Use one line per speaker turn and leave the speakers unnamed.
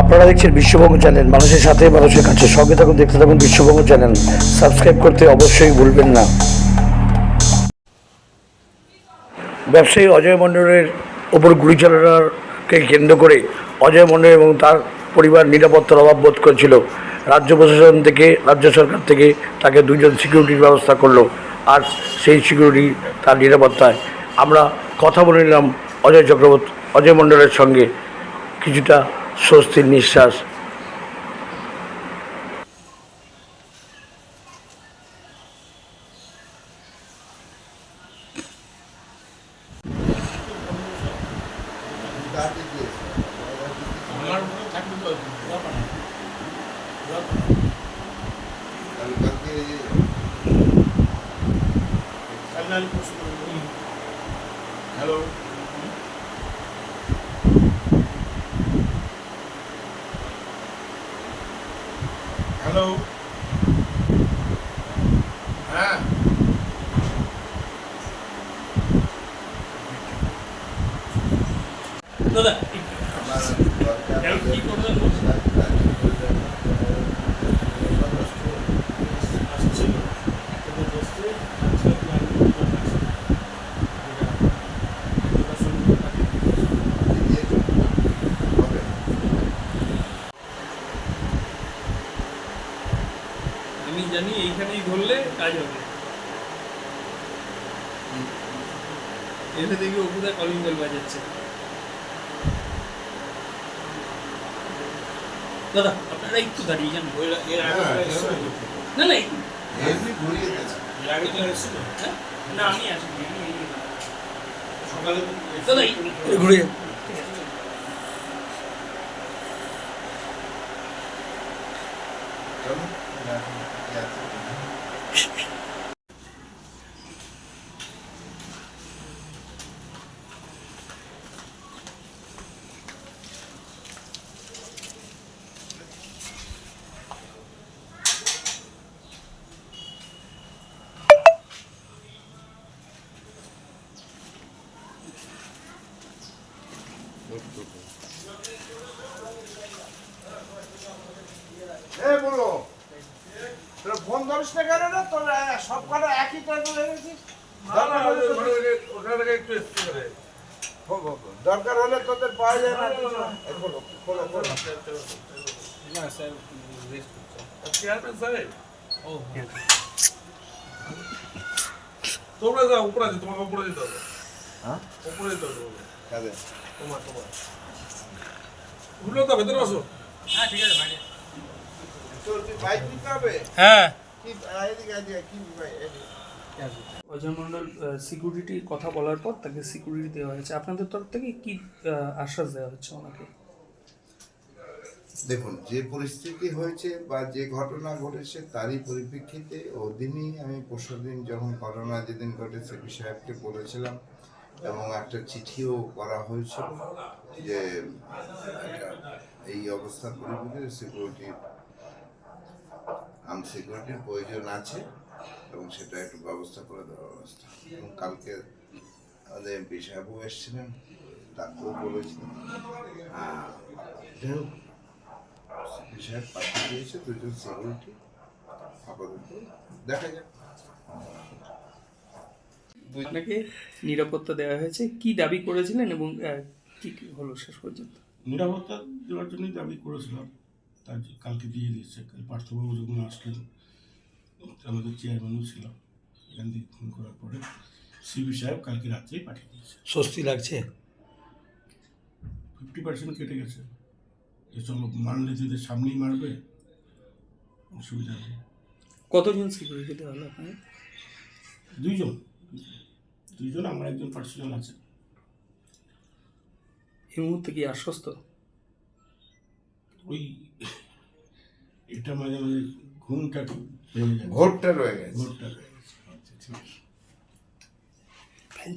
আপনারা দেখছেন বিশ্ববঙ্গ চ্যানেল। মানুষের সাথে মানুষের কাছে সঙ্গে থাকুন, দেখতে থাকুন বিশ্ববঙ্গ চ্যানেল। সাবস্ক্রাইব করতে অবশ্যই ভুলবেন না। ব্যবসায়ী অজয় মণ্ডলের ওপর গুলি কেন্দ্র করে অজয় মণ্ডল এবং তার পরিবার নিরাপত্তার অভাব বোধ করেছিল। রাজ্য প্রশাসন থেকে, রাজ্য সরকার থেকে তাকে দুজন সিকিউরিটির ব্যবস্থা করল। আর সেই সিকিউরিটি তার নিরাপত্তায়। আমরা কথা বলে নিলাম অজয় চক্রবর্তী, অজয় মণ্ডলের সঙ্গে। কিছুটা স্বস্তির নিঃশ্বাস।
আমার হ্যালো হ্যাঁ দাদা এখন কি করবেন ধরলে কাজ হবে। এসে দেখি অপুদা কলিং বেল বাজাচ্ছে। দাদা আপনারা একটু দাঁড়িয়ে যান। এর আগে
হ্যাঁ।
না না এসেছিল। হ্যাঁ? না আমি আমি সকালে
ঘুরে
চলো কি আছে?
এ বলো তোর ফোন ধরিস না কেন রে? তোর সব কটা একই টাইমে হয়ে গেছিস দরকার হলে তোদের- পাওয়া যায় না। বলো, বলো, বলো।
না স্যার করছে। ও হ্যাঁ।
তোমরা যাও উপরে আছে তোমাকে উপরে যেতে হবে।
হ্যাঁ?
উপরে যেতে হবে।
কাদের?
তোমার তোমার। উঠল তো ভেতরে আসো
হ্যাঁ ঠিক আছে ভাই
তোর বাইক নিতে হবে?
হ্যাঁ।
অজয় মণ্ডল সিকিউরিটির কথা বলার পর তাকে সিকিউরিটি দেওয়া হয়েছে। আপনাদের তরফ থেকে কি আশ্বাস দেওয়া হচ্ছে ওনাকে?
দেখুন যে পরিস্থিতি হয়েছে বা যে ঘটনা ঘটেছে তারই পরিপ্রেক্ষিতে ওদিনই আমি পরশু দিন যখন ঘটনা যেদিন ঘটে সেপি সাহেবকে বলেছিলাম এবং একটা চিঠিও করা হয়েছিল যে এই অবস্থার পরিপ্রেক্ষিতে সিকিউরিটি আম সিকিউরিটির প্রয়োজন আছে এবং সেটা একটু ব্যবস্থা করে দেওয়ার ব্যবস্থা। এবং কালকে আমাদের এমপি সাহেবও এসেছিলেন তাকেও বলেছিলেন। যাই হোক সিপি সাহেব পাঠিয়ে দিয়েছে দুজন সিকিউরিটি আপাতত দেখা যাক।
আপনাকে নিরাপত্তা দেওয়া হয়েছে কি দাবি করেছিলেন এবং কি হলো শেষ পর্যন্ত?
নিরাপত্তা দেওয়ার জন্যই দাবি করেছিলাম। তার কালকে দিয়ে দিয়েছে কাল পার্থবাবু যখন আসলেন আমাদের চেয়ারম্যানও ছিল এখান থেকে ফোন করার পরে সিবি সাহেব কালকে রাত্রেই পাঠিয়ে দিয়েছে।
স্বস্তি লাগছে?
ফিফটি পার্সেন্ট কেটে গেছে। যে চলো মারলে এদের সামনেই মারবে অসুবিধা নেই।
কতজন সিকিউরিটি দেওয়া হলো আপনাকে
দুইজন। দুইজন আমার একজন পার্সোনাল আছে।
এই মুহূর্তে কি আশ্বস্ত?
ওই এটা মাঝে মাঝে ঘুমটা ঘোরটা রয়ে
গেছে। ঘোরটা রয়ে গেছে।
ভোটটা
ফ্যান